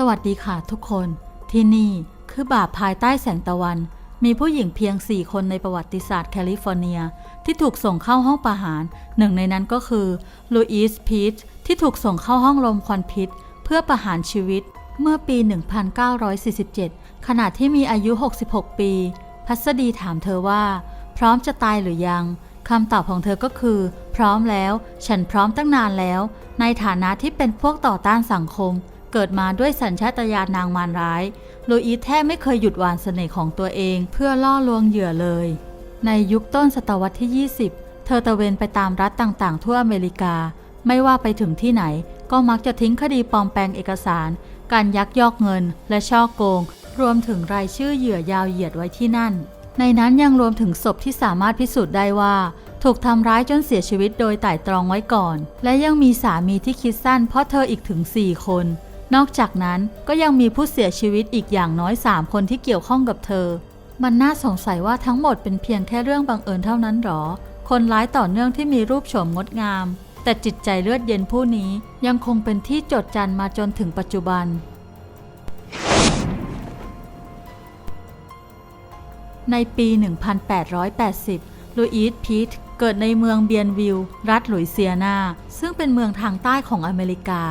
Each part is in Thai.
สวัสดีค่ะทุกคน ที่นี่คือบาปภายใต้แสงตะวัน มีผู้หญิงเพียง 4 คนในประวัติศาสตร์แคลิฟอร์เนีย ที่ถูกส่งเข้าห้องประหาร หนึ่งในนั้นก็คือลูอิสพีชที่ถูกส่งเข้าห้องลมควันพิษ เพื่อประหารชีวิตเมื่อปี 1947 ขณะที่มีอายุ 66 ปี พัสดีถามเธอว่า พร้อมจะตายหรือยังคำตอบของเธอก็คือ พร้อมแล้ว ฉันพร้อมตั้งนานแล้ว ในฐานะที่เป็นพวกต่อต้านสังคม เกิดมาด้วยสัญชาตญาณนางมารร้ายลูอีสแทบไม่เคยหยุดหวานเสน่ห์ของตัวเอง เพื่อล่อลวงเหยื่อเลย ในยุคต้นศตวรรษที่ 20 เธอตะเวนไปตามรัฐต่างๆ ทั่วอเมริกา ไม่ว่าไปถึงที่ไหน ก็มักจะทิ้งคดีปลอมแปลงเอกสาร การยักยอกเงิน และช่อโกง รวมถึงรายชื่อเหยื่อยาวเหยียดไว้ที่นั่น ในนั้นยังรวมถึงศพที่สามารถพิสูจน์ได้ว่าถูกทำร้ายจนเสียชีวิตโดยไต่ตรองไว้ก่อน และยังมีสามีที่คิดสั้นเพราะเธออีกถึง 4 คน นอกจากนั้นก็ยังมีผู้เสียชีวิตอีกอย่างน้อย 3 คนที่เกี่ยวข้องกับเธอ มันน่าสงสัยว่าทั้งหมดเป็นเพียงแค่เรื่องบังเอิญเท่านั้นหรอ คนร้ายต่อเนื่องที่มีรูปโฉมงดงาม แต่จิตใจเลือดเย็นผู้นี้ยังคงเป็นที่จดจันมาจนถึงปัจจุบัน ในปี 1880 ลูอิสพีทเกิดในเมืองเบียนวิลล์รัฐหลุยเซียนา ซึ่งเป็นเมืองทางใต้ของอเมริกา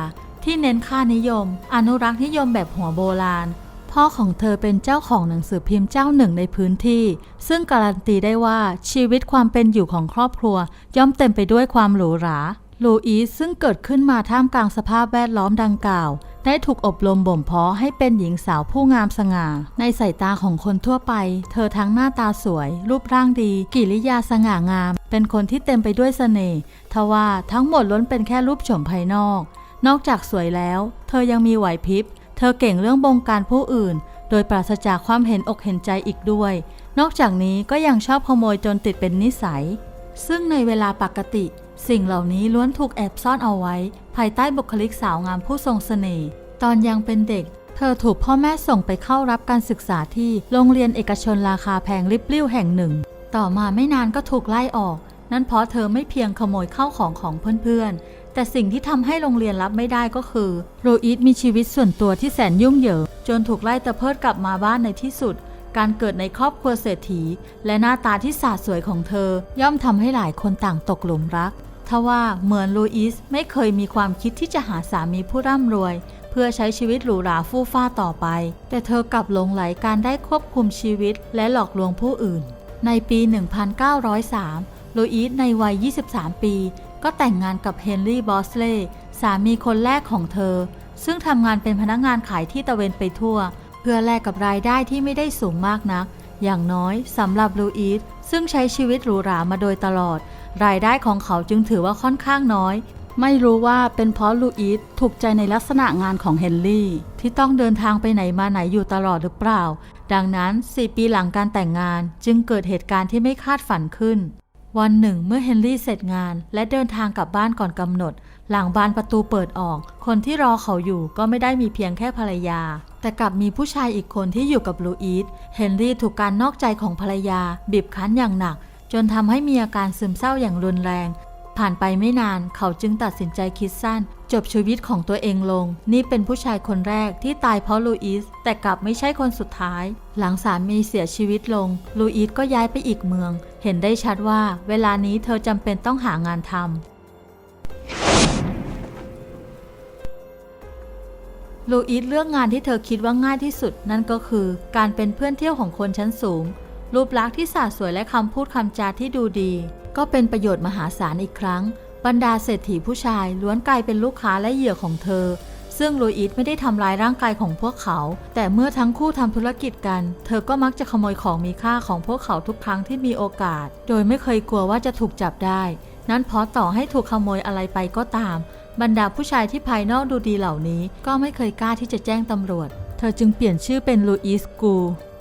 ที่เน้นค่านิยม อนุรักษ์นิยมแบบหัวโบราณ พ่อของเธอเป็นเจ้าของหนังสือพิมพ์เจ้าหนึ่งในพื้นที่ ซึ่งการันตีได้ว่าชีวิตความเป็นอยู่ของครอบครัว ย่อมเต็มไปด้วยความหรูหราลูอีสซึ่งเกิดขึ้นมาท่ามกลางสภาพแวดล้อมดังกล่าว ได้ถูกอบรมบ่มเพาะให้เป็นหญิงสาวผู้งามสง่า ในสายตาของคนทั่วไป เธอทั้งหน้าตาสวย รูปร่างดี กิริยาสง่างาม เป็นคนที่เต็มไปด้วยเสน่ห์ทว่าทั้งหมดล้วนเป็นแค่รูปโฉมภายนอก นอกจากสวยแล้ว เธอยังมีไหวพริบ เธอเก่งเรื่องบงการผู้อื่น โดยปราศจากความเห็นอกเห็นใจอีกด้วย นอกจากนี้ก็ยังชอบขโมยจนติดเป็นนิสัย ซึ่งในเวลาปกติ สิ่งเหล่านี้ล้วนถูกแอบซ่อนเอาไว้ ภายใต้บุคลิกสาวงามผู้ทรงเสน่ห์ ตอนยังเป็นเด็ก เธอถูกพ่อแม่ส่งไปเข้ารับการศึกษาที่โรงเรียนเอกชนราคาแพงริบลิ่วแห่งหนึ่ง ต่อมาไม่นานก็ถูกไล่ออก นั่นเพราะเธอไม่เพียงขโมยเข้าของของเพื่อนๆ แต่สิ่งที่ทำให้โรงเรียนรับไม่ได้ก็คือโรอิสมีชีวิตส่วนตัวที่แสนยุ่งเหยิงจนถูกไล่ตะเพิดกลับมาบ้านในที่สุด การเกิดในครอบครัวเศรษฐี และหน้าตาที่สาดสวยของเธอย่อมทำให้หลายคนต่างตกหลุมรักทว่าเหมือนลูอิสไม่เคยมีความคิดที่จะหาสามีผู้ร่ำรวย เพื่อใช้ชีวิตหรูหราฟู่ฟ้าต่อไป แต่เธอกลับหลงไหลการได้ควบคุมชีวิตและหลอกลวงผู้อื่น ในปี 1903 ลูอิสในวัย 23 ปี ก็แต่งงานกับเฮนรี่บอสเลย์สามีคนแรกของเธอ ซึ่งทำงานเป็นพนักงานขายที่ตะเวนไปทั่ว เพื่อแลกกับรายได้ที่ไม่ได้สูงมากนัก อย่างน้อยสำหรับลูอิสซึ่งใช้ชีวิตหรูหรามาโดยตลอด รายได้ของเขาจึงถือว่าค่อนข้างน้อย ไม่รู้ว่าเป็นเพราะลูอิสถูกใจในลักษณะงานของเฮนรี่ที่ต้องเดินทางไปไหนมาไหนอยู่ตลอดหรือเปล่า ดังนั้น 4 ปีหลังการแต่งงานจึงเกิดเหตุการณ์ที่ไม่คาดฝันขึ้น วันหนึ่งเมื่อเฮนรี่เสร็จงานและเดินทางกลับบ้านก่อนกำหนด หลังบานประตูเปิดออก คนที่รอเขาอยู่ก็ไม่ได้มีเพียงแค่ภรรยา แต่กลับมีผู้ชายอีกคนที่อยู่กับลูอีสเฮนรี่ถูกการนอกใจของภรรยา บีบคั้นอย่างหนัก จนทำให้มีอาการซึมเศร้าอย่างรุนแรง ผ่านไปไม่นานเขาจึงตัดสินใจคิดสั้น จบชีวิตของตัวเองลง นี่เป็นผู้ชายคนแรกที่ตายเพราะลูอิสแต่กลับไม่ใช่คนสุดท้าย หลังสามีเสียชีวิตลงลูอิสก็ย้ายไปอีกเมือง เห็นได้ชัดว่าเวลานี้เธอจำเป็นต้องหางานทำลูอิสเลือกงานที่เธอคิดว่าง่ายที่สุด นั่นก็คือการเป็นเพื่อนเที่ยวของคนชั้นสูง รูปลักษณ์ที่สาสวยและคำพูดคำจาที่ดูดี ก็เป็นประโยชน์มหาศาลอีกครั้ง บรรดาเศรษฐีผู้ชายล้วนกลายเป็นลูกค้าและเหยื่อของเธอ ซึ่งลูอิสไม่ได้ทำลายร่างกายของพวกเขา แต่เมื่อทั้งคู่ทำธุรกิจกัน เธอก็มักจะขโมยของมีค่าของพวกเขาทุกครั้งที่มีโอกาส โดยไม่เคยกลัวว่าจะถูกจับได้ นั้นเพราะต่อให้ถูกขโมยอะไรไปก็ตาม บรรดาผู้ชายที่ภายนอกดูดีเหล่านี้ ก็ไม่เคยกล้าที่จะแจ้งตำรวจ เธอจึงเปลี่ยนชื่อเป็นลูอิสกู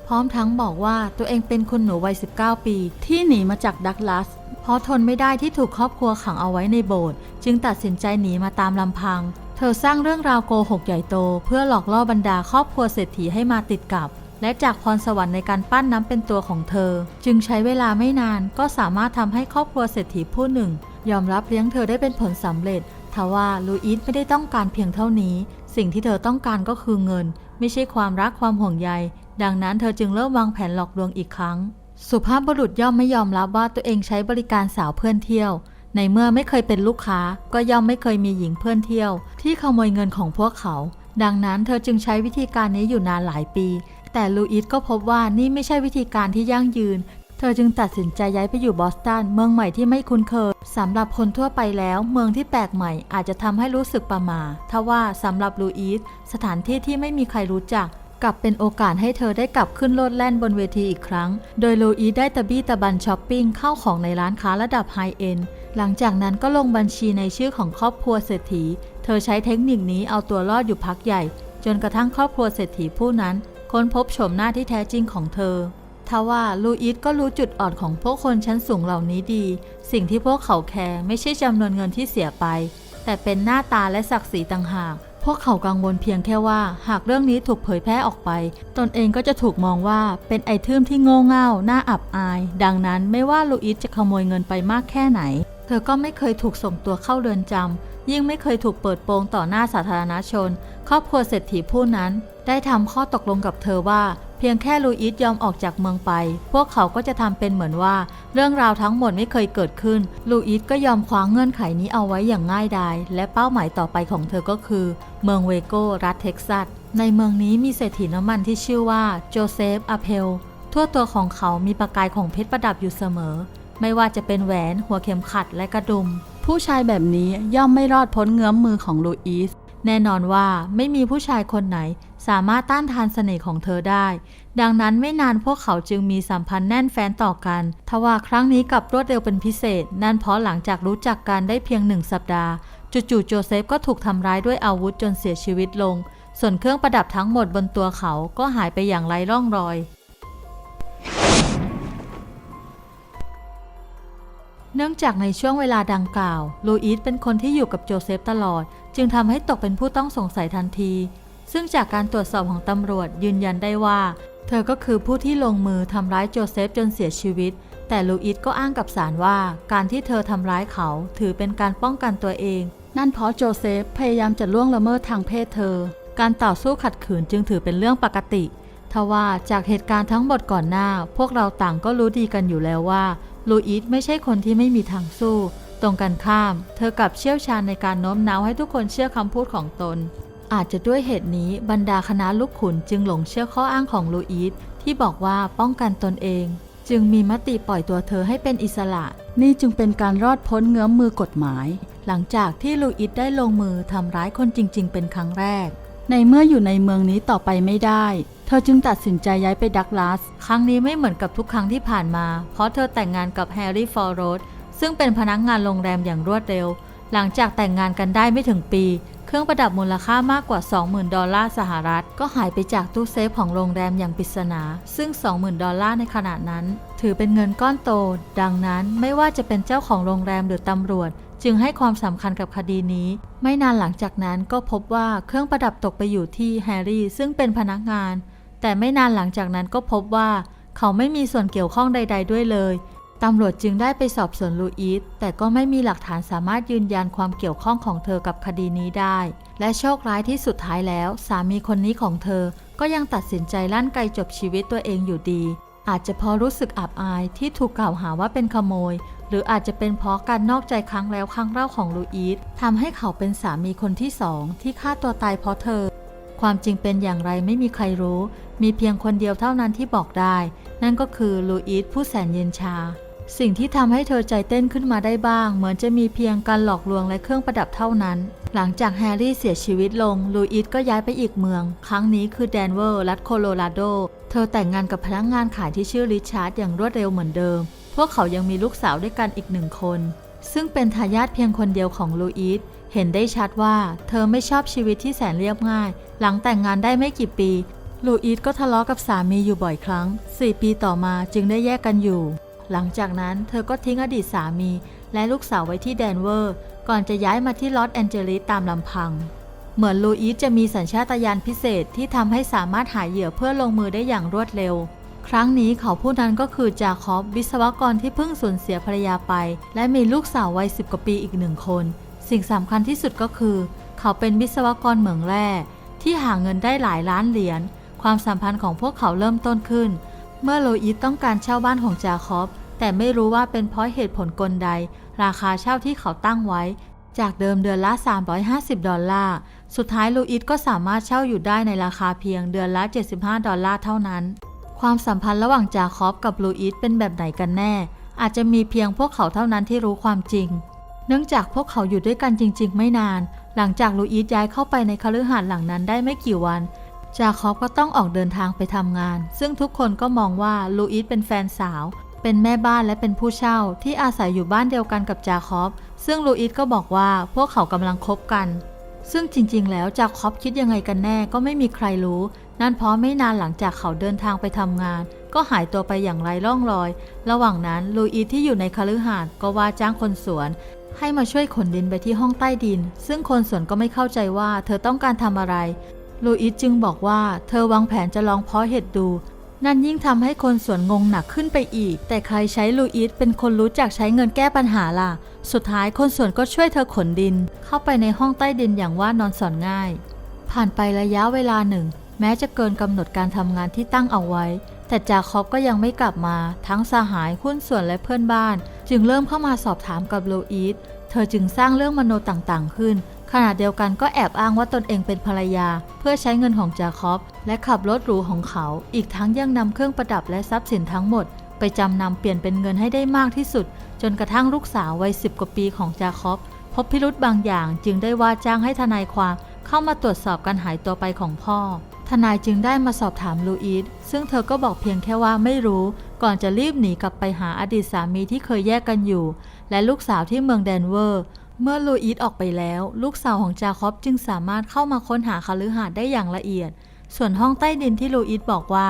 พร้อมทั้งบอกว่าตัวเองเป็นคุณหนูวัย 19 ปี ที่หนีมาจากดักลัสเพราะทนไม่ได้ที่ถูกครอบครัวขังเอาไว้ในโบสถ์จึงตัดสินใจหนีมาตามลำพัง เธอสร้างเรื่องราวโกหกใหญ่โต เพื่อหลอกล่อบรรดาครอบครัวเศรษฐีให้มาติดกับ และจากพรสวรรค์ในการปั้นน้ำเป็นตัวของเธอ จึงใช้เวลาไม่นานก็สามารถทำให้ครอบครัวเศรษฐีผู้หนึ่ง ยอมรับเลี้ยงเธอได้เป็นผลสำเร็จทว่าลูอิสไม่ได้ต้องการเพียงเท่านี้ สิ่งที่เธอต้องการก็คือเงิน ไม่ใช่ความรักความห่วงใย ดังนั้นเธอจึงเริ่มวางแผนหลอกลวงอีกครั้ง สุภาพบุรุษย่อมไม่ยอมรับว่าตัวเองใช้บริการสาวเพื่อนเที่ยว ในเมื่อไม่เคยเป็นลูกค้าก็ย่อมไม่เคยมีหญิงเพื่อนเที่ยว ที่ขโมยเงินของพวกเขา ดังนั้นเธอจึงใช้วิธีการนี้อยู่นานหลายปี แต่ลูอิสก็พบว่านี่ไม่ใช่วิธีการที่ยั่งยืน เธอจึงตัดสินใจย้ายไปอยู่บอสตันเมืองใหม่ที่ไม่คุ้นเคยสำหรับคนทั่วไปแล้ว เมืองที่แปลกใหม่อาจจะทำให้รู้สึกประหม่าทว่าสำหรับลูอิสสถานที่ที่ไม่มีใครรู้จัก กลับเป็นโอกาสให้เธอได้กลับขึ้นโลดแล่นบนเวทีอีกครั้ง โดยลูอีสได้ตะบี้ตะบันช้อปปิ้งเข้าของในร้านค้าระดับไฮเอ็นหลังจากนั้นก็ลงบัญชีในชื่อของครอบครัวเศรษฐี เธอใช้เทคนิคนี้เอาตัวรอดอยู่พักใหญ่ จนกระทั่งครอบครัวเศรษฐีผู้นั้น ค้นพบโฉมหน้าที่แท้จริงของเธอทว่าลูอิสก็รู้จุดอ่อนของพวกคนชั้นสูงเหล่านี้ดี สิ่งที่พวกเขาแคร์ไม่ใช่จำนวนเงินที่เสียไป แต่เป็นหน้าตาและศักดิ์ศรีต่างหาก วกเขากังวลเพียงแค่ว่าหากเรื่องนี้ถูกเผยแพร่ออกไป ตนเองก็จะถูกมองว่าเป็นไอเทมที่โง่เง่าน่าอับอาย ดังนั้นไม่ว่าลูอิสจะขโมยเงินไปมากแค่ไหน เธอก็ไม่เคยถูกส่งตัวเข้าเรือนจำยิ่งไม่เคยถูกเปิดโปงต่อหน้าสาธารณชน ครอบครัวเศรษฐีผู้นั้น ได้ทำข้อตกลงกับเธอว่า เพียงแค่ลูอิสยอมออกจากเมืองไป พวกเขาก็จะทำเป็นเหมือนว่า เรื่องราวทั้งหมดไม่เคยเกิดขึ้น ลูอิสก็ยอมคว้างเงื่อนไขนี้เอาไว้อย่างง่ายดาย และเป้าหมายต่อไปของเธอก็คือ เมืองเวโกรัฐเท็กซัส ในเมืองนี้มีเศรษฐีน้ำมันที่ชื่อว่าโจเซฟอาเพล ทั่วตัวของเขามีประกายของเพชรประดับอยู่เสมอ ไม่ว่าจะเป็นแหวน หัวเข็มขัดและกระดุม ผู้ชายแบบนี้ย่อมไม่รอดพ้นเงื้อมมือของลูอิสแน่นอนว่าไม่มีผู้ชายคนไหน สามารถต้านทานเสน่ห์ของเธอได้ ดังนั้นไม่นานพวกเขาจึงมีสัมพันธ์แน่นแฟ้นต่อกัน ทว่าครั้งนี้กลับรวดเร็วเป็นพิเศษ นั่นเพราะหลังจากรู้จักกันได้เพียงหนึ่งสัปดาห์ จู่ๆโจเซฟก็ถูกทำร้ายด้วยอาวุธจนเสียชีวิตลง ส่วนเครื่องประดับทั้งหมดบนตัวเขาก็หายไปอย่างไร้ร่องรอยเนื่องจากในช่วงเวลาดังกล่าว ลูอิสเป็นคนที่อยู่กับโจเซฟตลอด จึงทำให้ตกเป็นผู้ต้องสงสัยทันที ซึ่งจากการตรวจสอบของตำรวจยืนยันได้ว่า เธอก็คือผู้ที่ลงมือทำร้ายโจเซฟจนเสียชีวิต แต่ลูอิสก็อ้างกับศาลว่า การที่เธอทำร้ายเขาถือเป็นการป้องกันตัวเอง นั่นเพราะโจเซฟพยายามจะล่วงละเมิดทางเพศเธอ การต่อสู้ขัดขืนจึงถือเป็นเรื่องปกติทว่าจากเหตุการณ์ทั้งหมดก่อนหน้า พวกเราต่างก็รู้ดีกันอยู่แล้วว่าลูอิสไม่ใช่คนที่ไม่มีทางสู้ ตรงกันข้าม เธอกลับเชี่ยวชาญในการโน้มน้าวให้ทุกคนเชื่อคำพูดของตน อาจจะด้วยเหตุนี้บรรดาคณะลูกขุนจึงหลงเชื่อข้ออ้างของลูอิสที่บอกว่าป้องกันตนเอง จึงมีมติปล่อยตัวเธอให้เป็นอิสระ นี่จึงเป็นการรอดพ้นเงื้อมมือกฎหมาย หลังจากที่ลูอิสได้ลงมือทำร้ายคนจริง ๆ เป็นครั้งแรก ในเมื่ออยู่ในเมืองนี้ต่อไปไม่ได้ เธอจึงตัดสินใจย้ายไปดักลาส ครั้งนี้ไม่เหมือนกับทุกครั้งที่ผ่านมา เพราะเธอแต่งงานกับแฮร์รี่ฟอร์โรสซึ่งเป็นพนักงานโรงแรมอย่างรวดเร็ว หลังจากแต่งงานกันได้ไม่ถึงปี เครื่องประดับมูลค่ามากกว่า 20,000 ดอลลาร์สหรัฐ ก็หายไปจากตู้เซฟของโรงแรมอย่างปริศนา ซึ่ง 20,000 ดอลลาร์ในขณะนั้น ถือเป็นเงินก้อนโต ดังนั้นไม่ว่าจะเป็นเจ้าของโรงแรมหรือตำรวจ จึงให้ความสำคัญกับคดีนี้ ไม่นานหลังจากนั้นก็พบว่าเครื่องประดับตกไปอยู่ที่แฮร์รี่ซึ่งเป็นพนักงาน แต่ไม่นานหลังจากนั้นก็พบว่า เขาไม่มีส่วนเกี่ยวข้องใด ๆ ด้วยเลย ตำรวจจึงได้ไปสอบสวนลูอิสแต่ก็ไม่มีหลักฐานสามารถยืนยันความเกี่ยวข้องของเธอกับคดีนี้ได้ และโชคร้ายที่สุดท้ายแล้ว สามีคนนี้ของเธอ ก็ยังตัดสินใจลั่นไกจบชีวิตตัวเองอยู่ดี อาจจะเพราะรู้สึกอับอายที่ถูกกล่าวหาว่าเป็นขโมย หรืออาจจะเป็นเพราะการนอกใจครั้งแล้วครั้งเล่าของลูอิสทำให้เขาเป็นสามีคนที่สองที่ฆ่าตัวตายเพราะเธอความจริงเป็นอย่างไรไม่มีใครรู้ มีเพียงคนเดียวเท่านั้นที่บอกได้ นั่นก็คือลูอิสผู้แสนเย็นชา สิ่งที่ทำให้เธอใจเต้นขึ้นมาได้บ้าง เหมือนจะมีเพียงการหลอกลวงและเครื่องประดับเท่านั้น หลังจากแฮร์รี่เสียชีวิตลง ลูอิสก็ย้ายไปอีกเมือง ครั้งนี้คือแดนเวอร์รัฐโคโลราโด เธอแต่งงานกับพนักงานขายที่ชื่อริชาร์ดอย่างรวดเร็วเหมือนเดิม พวกเขายังมีลูกสาวด้วยกันอีกหนึ่งคน ซึ่งเป็นทายาทเพียงคนเดียวของลูอิสเห็นได้ชัดว่า เธอไม่ชอบชีวิตที่แสนเรียบง่าย หลังแต่งงานได้ไม่กี่ปี ลูอิสก็ทะเลาะกับสามีอยู่บ่อยครั้ง 4 ปีต่อมาจึงได้แยกกันอยู่ หลังจากนั้นเธอก็ทิ้งอดีตสามี และลูกสาวไว้ที่แดนเวอร์ ก่อนจะย้ายมาที่ลอสแอนเจลิสตามลำพัง เหมือนลูอิสจะมีสัญชาตญาณพิเศษที่ทำให้สามารถหาเหยื่อเพื่อลงมือได้อย่างรวดเร็ว ครั้งนี้เขาผู้นั้นก็คือจาคอบวิศวกรที่เพิ่งสูญเสียภรรยาไป และมีลูกสาววัยสิบกว่าปีอีกหนึ่งคน สิ่งสำคัญที่สุดก็คือ เขาเป็นวิศวกรเหมืองแร่ที่หาเงินได้หลายล้านเหรียญความสัมพันธ์ของพวกเขาเริ่มต้นขึ้นเมื่อโลอิสต้องการเช่าบ้านของจาคอบ แต่ไม่รู้ว่าเป็นเพราะเหตุผลกลใด ราคาเช่าที่เขาตั้งไว้ จากเดิมเดือนละ 350 ดอลลาร์ สุดท้ายลูอิสก็สามารถเช่าอยู่ได้ในราคาเพียงเดือนละ 75 ดอลลาร์เท่านั้น ความสัมพันธ์ระหว่างจาคอบกับลูอิสเป็นแบบไหนกันแน่ อาจจะมีเพียงพวกเขาเท่านั้นที่รู้ความจริง เนื่องจากพวกเขาอยู่ด้วยกันจริง ๆ ไม่นาน หลังจากลูอิสย้ายเข้าไปในคฤหาสน์หลังนั้นได้ไม่กี่วันจาคอบก็ต้องออกเดินทางไปทำงาน ซึ่งทุกคนก็มองว่าลูอิสเป็นแฟนสาว เป็นแม่บ้านและเป็นผู้เช่าที่อาศัยอยู่บ้านเดียวกันกับจาคอบ ซึ่งลูอิสก็บอกว่าพวกเขากำลังคบกัน ซึ่งจริงๆ แล้วจาคอบคิดยังไงกันแน่ก็ไม่มีใครรู้ นั่นเพราะไม่นานหลังจากเขาเดินทางไปทำงาน ก็หายตัวไปอย่างไร้ร่องรอย ระหว่างนั้นลูอิสที่อยู่ในคฤหาสน์ก็ว่าจ้างคนสวน ให้มาช่วยขนดินไปที่ห้องใต้ดิน ซึ่งคนสวนก็ไม่เข้าใจว่าเธอต้องการทำอะไรลูอิสจึงบอกว่าเธอวางแผนจะลองเพาะเห็ดดู นั่นยิ่งทำให้คนสวนงงหนักขึ้นไปอีก แต่ใครใช้ลูอิสเป็นคนรู้จักใช้เงินแก้ปัญหาล่ะ สุดท้ายคนสวนก็ช่วยเธอขนดิน เข้าไปในห้องใต้ดินอย่างว่านอนสอนง่าย ผ่านไประยะเวลาหนึ่ง แม้จะเกินกำหนดการทำงานที่ตั้งเอาไว้ แต่จาคอบก็ยังไม่กลับมา ทั้งสหายหุ้นส่วนและเพื่อนบ้าน จึงเริ่มเข้ามาสอบถามกับลูอิสเธอจึงสร้างเรื่องมโนต่างๆขึ้น ขณะเดียวกันก็แอบอ้างว่าตนเองเป็นภรรยา เพื่อใช้เงินของจาคอบ และขับรถหรูของเขา อีกทั้งยังนำเครื่องประดับและทรัพย์สินทั้งหมด ไปจำนำเปลี่ยนเป็นเงินให้ได้มากที่สุด จนกระทั่งลูกสาววัยสิบกว่าปีของจาคอบพบพิรุธบางอย่างจึงได้ว่าจ้างให้ทนายความเข้ามาตรวจสอบการหายตัวไปของพ่อ ทนายจึงได้มาสอบถามลูอิสซึ่งเธอก็บอกเพียงแค่ว่าไม่รู้ ก่อนจะรีบหนีกลับไปหาอดีตสามีที่เคยแยกกันอยู่ และลูกสาวที่เมืองแดนเวอร์ เมื่อลูอิสออกไปแล้ว ลูกสาวของจาคอบจึงสามารถเข้ามาค้นหาคฤหาสน์ได้อย่างละเอียด ส่วนห้องใต้ดินที่ลูอิสบอกว่า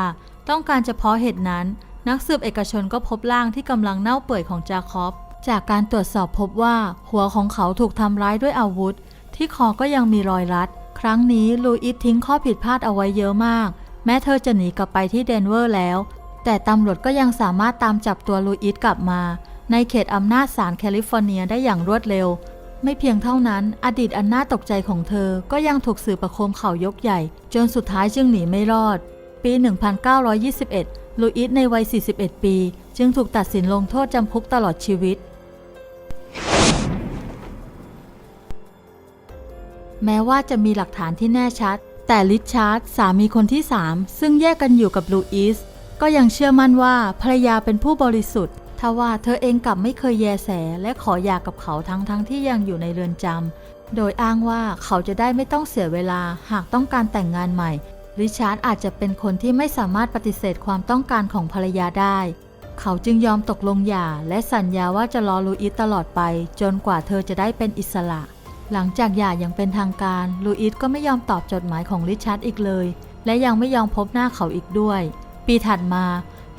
ต้องการเฉพาะเหตุนั้น นักสืบเอกชนก็พบร่างที่กำลังเน่าเปื่อยของจาคอบ จากการตรวจสอบพบว่า หัวของเขาถูกทำร้ายด้วยอาวุธ ที่คอก็ยังมีรอยรัด ครั้งนี้ลูอิสทิ้งข้อผิดพลาดเอาไว้เยอะมาก แม้เธอจะหนีกลับไปที่เดนเวอร์แล้ว แต่ตำรวจก็ยังสามารถตามจับตัวลูอิสกลับมา ในเขตอำนาจศาลแคลิฟอร์เนียได้อย่างรวดเร็ว ไม่เพียงเท่านั้น อดีตอันน่าตกใจของเธอก็ยังถูกสื่อประโคมข่าวยกใหญ่ จนสุดท้ายจึงหนีไม่รอด ปี 1921 ลูอิสในวัย 41 ปี จึงถูกตัดสินลงโทษจำคุกตลอดชีวิต แม้ว่าจะมีหลักฐานที่แน่ชัด แต่ลิชาร์ดสามีคนที่ 3 ซึ่งแยกกันอยู่กับลูอิสก็ยังเชื่อมั่นว่าภรรยาเป็นผู้บริสุทธิ์ ทว่าเธอเองกลับไม่เคยแยแสและขอหย่ากับเขาทั้งๆทที่ยังอยู่ในเรือนจำโดยอ้างว่าเขาจะได้ไม่ต้องเสียเวลาหากต้องการแต่งงานใหม่ ริชาร์ดอาจจะเป็นคนที่ไม่สามารถปฏิเสธความต้องการของภรรยาได้ เขาจึงยอมตกลงหย่า และสัญญาว่าจะรอลูอิสตลอดไป จนกว่าเธอจะได้เป็นอิสระ หลังจากหย่าอย่างเป็นทางการลูอิสก็ไม่ยอมตอบจดหมายของริชาร์ดอีกเลย และยังไม่ยอมพบหน้าเขาอีกด้วย ปีถัดมา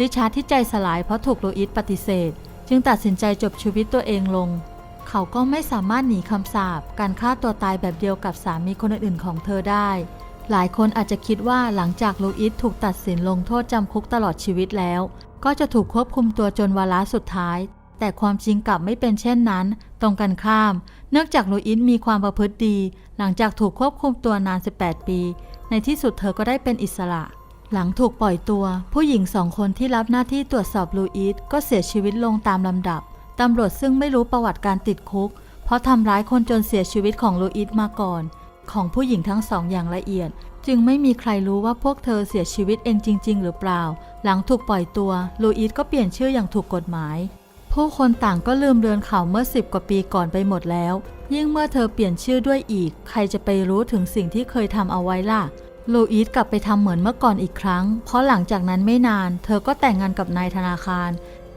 ริชาร์ดที่ใจสลายเพราะถูกลูอิสปฏิเสธ จึงตัดสินใจจบชีวิตตัวเองลง เขาก็ไม่สามารถหนีคำสาปการฆ่าตัวตายแบบเดียวกับสามีคนอื่นๆของเธอได้ หลายคนอาจจะคิดว่าหลังจากลูอิสถูกตัดสินลงโทษจำคุกตลอดชีวิตแล้ว ก็จะถูกควบคุมตัวจนวาระสุดท้าย แต่ความจริงกลับไม่เป็นเช่นนั้น ตรงกันข้าม เนื่องจากลูอิสมีความประพฤติดี หลังจากถูกควบคุมตัวนาน 18 ปี ในที่สุดเธอก็ได้เป็นอิสระ หลังถูกปล่อยตัว ผู้หญิงสองคนที่รับหน้าที่ตรวจสอบลูอิสก็เสียชีวิตลงตามลำดับ ตำรวจซึ่งไม่รู้ประวัติการติดคุก เพราะทำร้ายคนจนเสียชีวิตของลูอิสมาก่อน ของผู้หญิงทั้งสองอย่างละเอียด จึงไม่มีใครรู้ว่าพวกเธอเสียชีวิตเองจริง ๆ หรือเปล่า หลังถูกปล่อยตัวลูอิสก็เปลี่ยนชื่ออย่างถูกกฎหมาย ผู้คนต่างก็ลืมเรือนเขาเมื่อสิบกว่าปีก่อนไปหมดแล้ว ยิ่งเมื่อเธอเปลี่ยนชื่อด้วยอีก ใครจะไปรู้ถึงสิ่งที่เคยทำเอาไว้ล่ะ ลูอิสกลับไปทำเหมือนเมื่อก่อนอีกครั้ง เพราะหลังจากนั้นไม่นาน เธอก็แต่งงานกับนายธนาคาร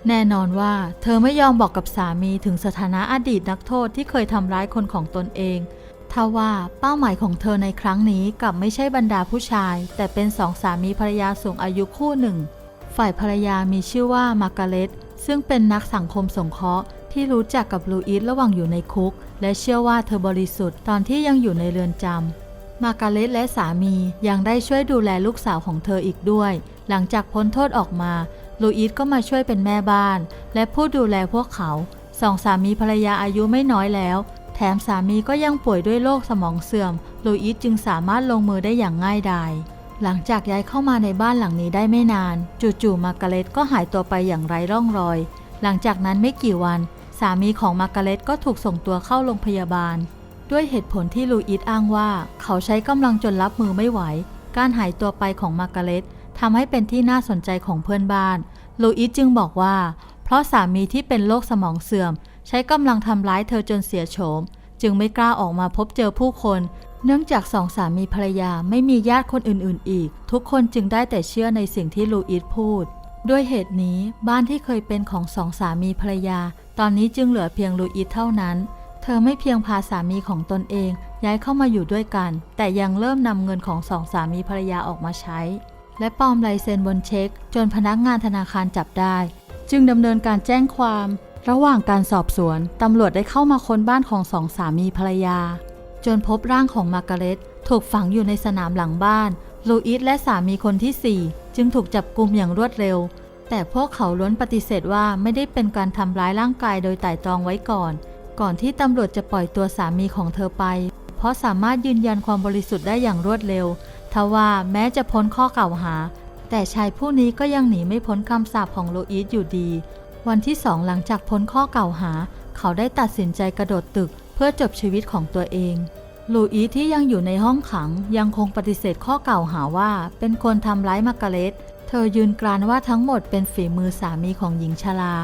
แน่นอนว่า เธอไม่ยอมบอกกับสามีถึงสถานะอดีตนักโทษที่เคยทำร้ายคนของตนเองทว่าเป้าหมายของเธอในครั้งนี้กลับไม่ใช่บรรดาผู้ชาย แต่เป็นสองสามีภรรยาสูงอายุคู่หนึ่ง ฝ่ายภรรยามีชื่อว่ามาร์กาเร็ตซึ่งเป็นนักสังคมสงเคราะห์ที่รู้จักกับลูอิสระหว่างอยู่ในคุก และเชื่อว่าเธอบริสุทธิ์ตอนที่ยังอยู่ในเรือนจำ มาร์กาเร็ตและสามียังได้ช่วยดูแลลูกสาวของเธออีกด้วย หลังจากพ้นโทษออกมา ลูอิสก็มาช่วยเป็นแม่บ้าน และผู้ดูแลพวกเขาสองสามีภรรยาอายุไม่น้อยแล้ว แถมสามีก็ยังป่วยด้วยโรคสมองเสื่อม ลูอิสจึงสามารถลงมือได้อย่างง่ายดายหลังจากย้ายเข้ามาในบ้านหลังนี้ได้ไม่นาน จู่ๆมาร์กาเร็ตก็หายตัวไปอย่างไร้ร่องรอย หลังจากนั้นไม่กี่วัน สามีของมาร์กาเร็ตก็ถูกส่งตัวเข้าโรงพยาบาล ด้วยเหตุผลที่ลูอิสอ้างว่า เขาใช้กำลังจนรับมือไม่ไหว การหายตัวไปของมาร์กาเร็ตทำให้เป็นที่น่าสนใจของเพื่อนบ้าน ลูอิสจึงบอกว่า เพราะสามีที่เป็นโรคสมองเสื่อม ใช้กำลังทำร้ายเธอจนเสียโฉม จึงไม่กล้าออกมาพบเจอผู้คน เนื่องจากสองสามีภรรยาไม่มีญาติคนอื่น ๆ อีก ทุกคนจึงได้แต่เชื่อในสิ่งที่ลูอิสพูด ด้วยเหตุนี้บ้านที่เคยเป็นของสองสามีภรรยา ตอนนี้จึงเหลือเพียงลูอิสเท่านั้น เธอไม่เพียงพาสามีของตนเองย้ายเข้ามาอยู่ด้วยกัน แต่ยังเริ่มนำเงินของสองสามีภรรยาออกมาใช้ และปลอมลายเซ็นบนเช็ค จนพนักงานธนาคารจับได้ จึงดำเนินการแจ้งความ ระหว่างการสอบสวนตำรวจได้เข้ามาค้นบ้านของสองสามีภรรยา จนพบร่างของมาร์กาเร็ตถูกฝังอยู่ในสนามหลังบ้านลูอิสและสามีคนที่ 4 จึงถูกจับกุมอย่างรวดเร็ว แต่พวกเขาล้วนปฏิเสธว่าไม่ได้เป็นการทำร้ายร่างกายโดยไต่ตรองไว้ก่อน ก่อนที่ตำรวจจะปล่อยตัวสามีของเธอไป เพราะสามารถยืนยันความบริสุทธิ์ได้อย่างรวดเร็ว ทว่าแม้จะพ้นข้อกล่าวหา แต่ชายผู้นี้ก็ยังหนีไม่พ้นคำสาปของโลอิสอยู่ดี วันที่สองหลังจากพ้นข้อกล่าวหา เขาได้ตัดสินใจกระโดดตึก เพื่อจบชีวิตของตัวเองลูอีที่ยังอยู่ในห้องขังยังคงปฏิเสธข้อกล่าวหาว่า เป็นคนทำร้ายมาร์กาเร็ต เธอยืนกรานว่าทั้งหมดเป็นฝีมือสามีของหญิงชรา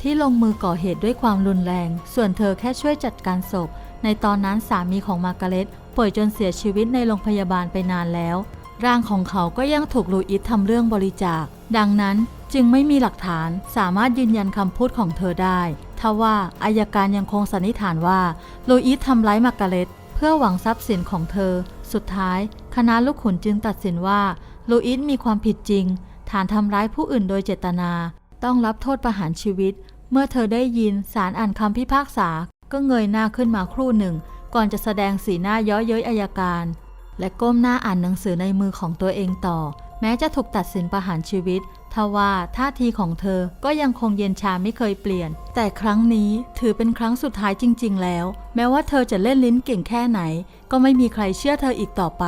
ที่ลงมือก่อเหตุด้วยความรุนแรง ส่วนเธอแค่ช่วยจัดการศพ ในตอนนั้นสามีของมาร์กาเร็ตป่วยจนเสียชีวิตในโรงพยาบาลไปนานแล้ว ร่างของเขาก็ยังถูกลูอิสทำเรื่องบริจาค ดังนั้นจึงไม่มีหลักฐานสามารถยืนยันคำพูดของเธอได้ ทว่าอายการยังคงสันนิษฐานว่าลูอิสทำร้ายมาร์กาเร็ตเพื่อหวังทรัพย์สินของเธอ สุดท้าย คณะลูกขุนจึงตัดสินว่าลูอิสมีความผิดจริง ฐานทำร้ายผู้อื่นโดยเจตนา ต้องรับโทษประหารชีวิต เมื่อเธอได้ยินศาลอ่านคำพิพากษา ก็เงยหน้าขึ้นมาครู่หนึ่ง ก่อนจะแสดงสีหน้าย้อยเย้ยอายการ และก้มหน้าอ่านหนังสือในมือของตัวเองต่อ แม้จะถูกตัดสินประหารชีวิตทว่าท่าทีของเธอก็ยังคงเย็นชาไม่เคยเปลี่ยน แต่ครั้งนี้ถือเป็นครั้งสุดท้ายจริง ๆ แล้ว แม้ว่าเธอจะเล่นลิ้นเก่งแค่ไหน ก็ไม่มีใครเชื่อเธออีกต่อไป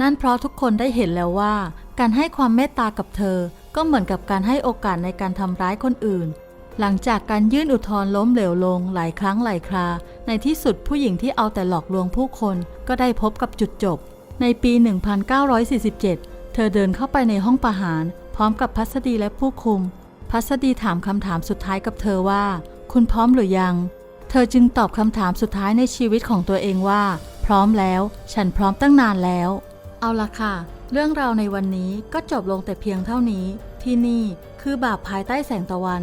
นั่นเพราะทุกคนได้เห็นแล้วว่า การให้ความเมตตากับเธอ ก็เหมือนกับการให้โอกาสในการทำร้ายคนอื่น หลังจากการยื่นอุทธรณ์ล้มเหลวลงหลายครั้งหลายครา ในที่สุดผู้หญิงที่เอาแต่หลอกลวงผู้คนก็ได้พบกับจุดจบ ในปี 1947 เธอเดินเข้าไปในห้องประหาร พร้อมกับพัสดีและผู้คุม พัสดีถามคำถามสุดท้ายกับเธอว่า คุณพร้อมหรือยัง เธอจึงตอบคำถามสุดท้ายในชีวิตของตัวเองว่า พร้อมแล้ว ฉันพร้อมตั้งนานแล้ว เอาละค่ะ เรื่องราวในวันนี้ก็จบลงแต่เพียงเท่านี้ ที่นี่คือบาปภายใต้แสงตะวัน